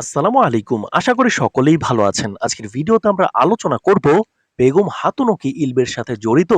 আসসালামু আলাইকুম। আশা করি সকলেই ভালো আছেন। আজকের ভিডিওতে আমরা আলোচনা করব বেগম হাতুনও কি ইলবের সাথে জড়িত?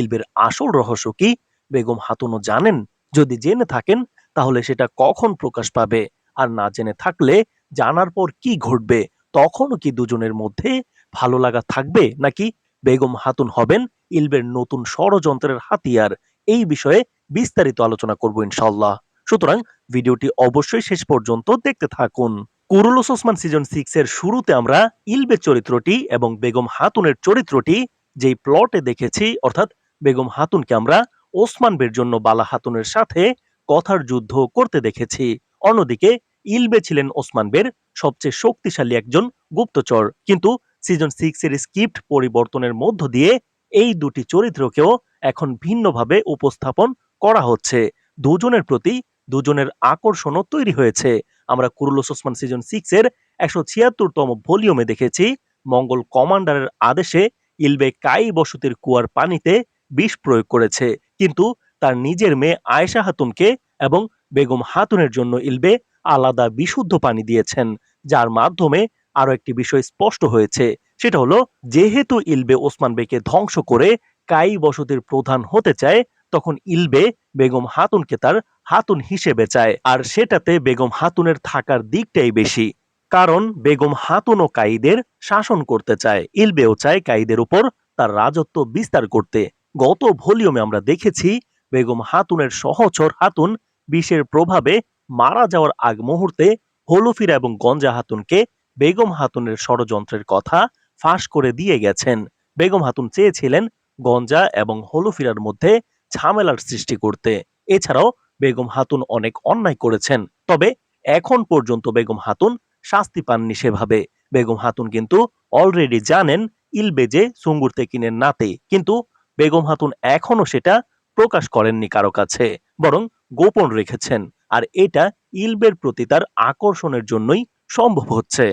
ইলবের আসল রহস্য কি? বেগম হাতুনও জানেন? যদি জেনে থাকেন, তাহলে সেটা কখন প্রকাশ পাবে? আর না জেনে থাকলে জানার পর কি ঘটবে? তখনও কি দুজনের মধ্যে ভালো লাগা থাকবে? নাকি বেগম হাতুন হবেন ইলবের নতুন ষড়যন্ত্রের হাতিয়ার? এই বিষয়ে বিস্তারিত আলোচনা করব ইনশাল্লাহ সুতরাং ভিডিওটি অবশ্যই শেষ পর্যন্ত দেখতে থাকুন। কুরুলুস ওসমান সিজন সিক্স এর শুরুতে আমরা ইলবে চরিত্রটি এবং বেগম হাতুনের চরিত্রটি যেই প্লটে দেখেছি, অর্থাৎ বেগম হাতুনকে আমরা ওসমান বের জন্য বালা হাতুনের সাথে কথার যুদ্ধ করতে দেখেছি। অন্যদিকে ইলবে ছিলেন ওসমান বের সবচেয়ে শক্তিশালী একজন গুপ্তচর। কিন্তু সিজন সিক্স এর স্ক্রিপ্ট পরিবর্তনের মধ্য দিয়ে এই দুটি চরিত্রকেও এখন ভিন্নভাবে উপস্থাপন করা হচ্ছে। দুজনের প্রতি দুজনের আকর্ষণও তৈরি হয়েছে। আমরা কুরুলুস ওসমান সিজন সিক্স এর একশো ছিয়াত্তরতম ভলিউমে দেখেছি। মঙ্গল কমান্ডারের আদেশে ইলবে কাই বসতির কুয়ার পানিতে বিষ প্রয়োগ করেছে। কিন্তু তার নিজের মেয়ে আয়েশা হাতুনকে এবং বেগম হাতুনের জন্য ইলবে আলাদা বিশুদ্ধ পানি দিয়েছেন, যার মাধ্যমে আরও একটি বিষয় স্পষ্ট হয়েছে। সেটা হলো, যেহেতু ইলবে ওসমান বেকে ধ্বংস করে কাই বসতির প্রধান হতে চায়, তখন ইলবে বেগম হাতুনকে তার হাতুন হিসেবে চায়, আর সেটাতে বেগম হাতুনের থাকার দিকটাই বেশি। কারণ বেগম হাতুন ও কাইদের শাসন করতে চায়, ইলবেও চায় কাইদের উপর তার রাজত্ব বিস্তার করতে। গত ভলিউমে আমরা দেখেছি বেগম হাতুনের সহচর হাতুন বিষের প্রভাবে মারা যাওয়ার আগ মুহূর্তে হলুফিরা এবং গঞ্জা হাতুনকে বেগম হাতুনের ষড়যন্ত্রের কথা ফাঁস করে দিয়ে গেছেন। বেগম হাতুন চেয়েছিলেন গঞ্জা এবং হলুফিরার মধ্যে ঝামেলার সৃষ্টি করতে। এছাড়াও বেগম হাতুন অনেক অন্যায় করেছেন। তবে এখন পর্যন্ত বেগম হাতুন শাস্তি পাননি সেভাবে। বেগম হাতুন কিন্তু অলরেডি জানেন ইলবেজে সুঙ্গুর তেকিনের নাতে। কিন্তু বেগম হাতুন এখনও সেটা প্রকাশ করেননি কারও কাছে, বরং গোপন রেখেছেন। আর এটা ইলবের প্রতি তার আকর্ষণের জন্যই সম্ভব হচ্ছে।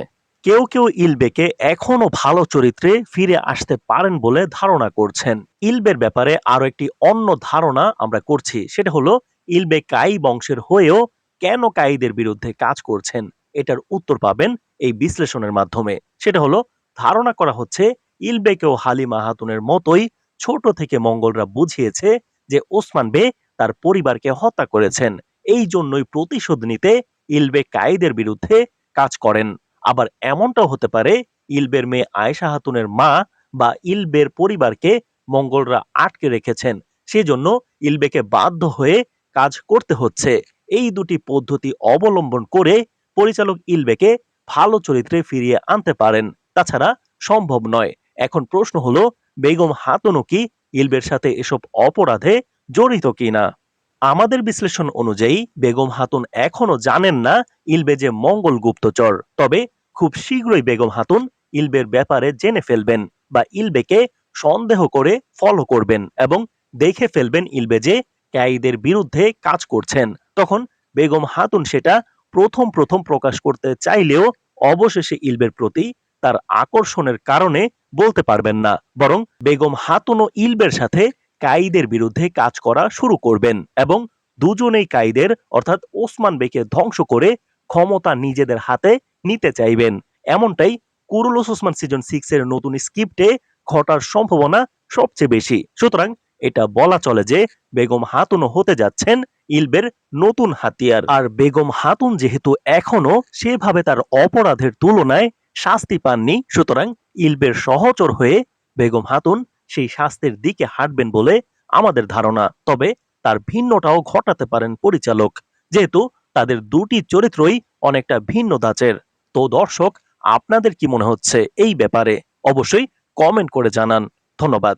কেউ কেউ ইলবেকে এখনও ভালো চরিত্রে ফিরে আসতে পারেন বলে ধারণা করছেন। ইলবের ব্যাপারে আরও একটি অন্য ধারণা আমরা করছি, সেটা হলো ইলবে কাই বংশের হয়েও কেন কাইদের বিরুদ্ধে কাজ করছেন? এটার উত্তর পাবেন এই বিশ্লেষণের মাধ্যমে। সেটা হলো, ধারণা করা হচ্ছে ইলবেকেও হালিমা হাতুনের মতোই ছোট থেকে মঙ্গলরা বুঝিয়েছে যে ওসমান বে তার পরিবারকে হত্যা করেছেন। এই জন্যই প্রতিশোধ নিতে ইলবে কাইদের বিরুদ্ধে কাজ করেন। আবার এমনটাও হতে পারে, ইলবের মেয়ে আয়েশা হাতুনের মা বা ইলবের পরিবারকে মঙ্গলরা আটকে রেখেছেন। সেজন্য ইলবেকে বাধ্য হয়ে কাজ করতে হচ্ছে। এই দুটি পদ্ধতি অবলম্বন করে পরিচালক ইলবেকে ভালো চরিত্রে ফিরিয়ে আনতে পারেন। তাছাড়া সম্ভব নয়। এখন প্রশ্ন হলো, বেগম হাতুনও কি ইলবের সাথে এসব অপরাধে জড়িত কিনা? আমাদের বিশ্লেষণ অনুযায়ী, বেগম হাতুন এখনও জানেন না ইলবে যে মঙ্গল গুপ্তচর। তবে খুব শীঘ্রই বেগম হাতুন ইলবের ব্যাপারে জেনে ফেলবেন বা ইলবেকে সন্দেহ করে ফলো করবেন এবং দেখে ফেলবেন ইলবে যে ক্যাইদের বিরুদ্ধে কাজ করছেন। তখন বেগম হাতুন সেটা প্রথম প্রথম প্রকাশ করতে চাইলেও অবশেষে ইলবের প্রতি তার আকর্ষণের কারণে বলতে পারবেন না, বরং বেগম হাতুন ও ইলবের সাথে কাইদের বিরুদ্ধে কাজ করা শুরু করবেন এবং দুজনেই কাইদের অর্থাৎ ওসমান বেকে ধ্বংস করে ক্ষমতা নিজেদের হাতে নিতে চাইবেন। এমনটাই কুরুলুস ওসমান সিজন সিক্স এর নতুন স্ক্রিপ্টে ঘটার সম্ভাবনা সবচেয়ে বেশি। সুতরাং এটা বলা চলে যে বেগম হাতুনও হতে যাচ্ছেন ইলবের নতুন হাতিয়ার। আর বেগম হাতুন যেহেতু এখনও সেভাবে তার অপরাধের তুলনায় শাস্তি পাননি, সুতরাং ইলবের সহচর হয়ে বেগম হাতুন সেই শাস্তির দিকে হাঁটবেন বলে আমাদের ধারণা। তবে তার ভিন্নটাও ঘটাতে পারেন পরিচালক, যেহেতু তাদের দুটি চরিত্রই অনেকটা ভিন্ন দাঁচের তো দর্শক, আপনাদের কি মনে হচ্ছে এই ব্যাপারে? অবশ্যই কমেন্ট করে জানান। ধন্যবাদ।